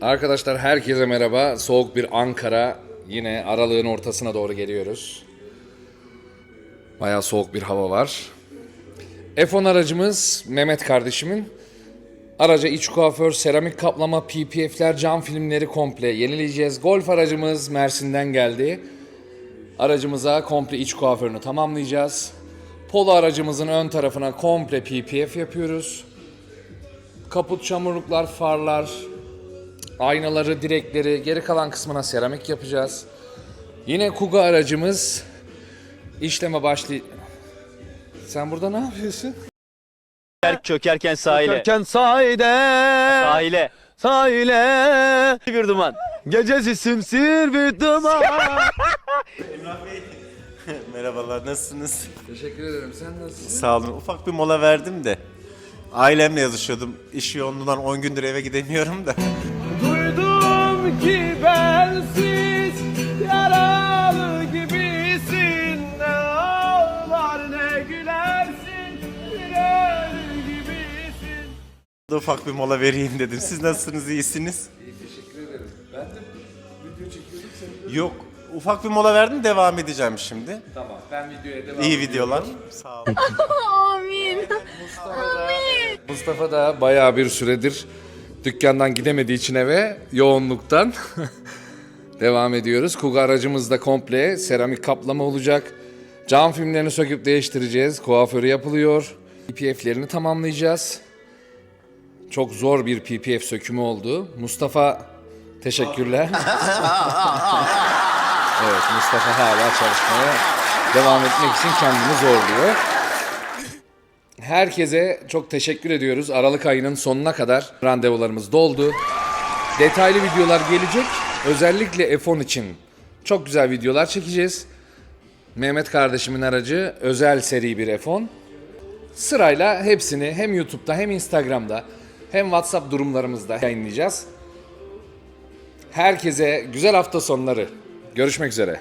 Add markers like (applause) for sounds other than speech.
Arkadaşlar herkese merhaba. Soğuk bir Ankara. Yine aralığın ortasına doğru geliyoruz. Bayağı soğuk bir hava var. F10 aracımız Mehmet kardeşimin. Araca iç kuaför, seramik kaplama, PPF'ler, cam filmleri komple yenileyeceğiz. Golf aracımız Mersin'den geldi. Aracımıza komple iç kuaförünü tamamlayacağız. Polo aracımızın ön tarafına komple PPF yapıyoruz. Kaput çamurluklar, farlar, aynaları, direkleri, geri kalan kısmına seramik yapacağız. Yine Kuga aracımız işleme başlay... Sen burada ne yapıyorsun? Çöker- Çökerken sahile. Çökerken sahile, Sahile. sahile, Bir duman. gecesi simsir bir duman. (laughs) Merhabalar, nasılsınız? Teşekkür ederim. Sen nasılsın? Sağ olun. Ufak bir mola verdim de. Ailemle yazışıyordum. İş yoğunluğundan 10 gündür eve gidemiyorum da. Ki bensiz yaralı gibisin. Ne ağlar ne gülersin, bir ölü gibisin. Ufak bir mola vereyim dedim. Siz nasılsınız, iyisiniz? Ben de video çekiyordum seni. Yok, ufak bir mola verdim, devam edeceğim şimdi. Tamam ben videoya devam İyi videolar. Sağ olun. (laughs) Amin. Mustafa da bayağı bir süredir dükkandan gidemediği için eve yoğunluktan (laughs) devam ediyoruz. Kuga aracımız da komple seramik kaplama olacak. Cam filmlerini söküp değiştireceğiz. Kuaförü yapılıyor. PPF'lerini tamamlayacağız. Çok zor bir PPF sökümü oldu. Mustafa teşekkürler. (laughs) evet Mustafa hala çalışmaya devam etmek için kendini zorluyor. Herkese çok teşekkür ediyoruz. Aralık ayının sonuna kadar randevularımız doldu. Detaylı videolar gelecek. Özellikle F10 için çok güzel videolar çekeceğiz. Mehmet kardeşimin aracı özel seri bir F10. Sırayla hepsini hem YouTube'da hem Instagram'da hem WhatsApp durumlarımızda yayınlayacağız. Herkese güzel hafta sonları. Görüşmek üzere.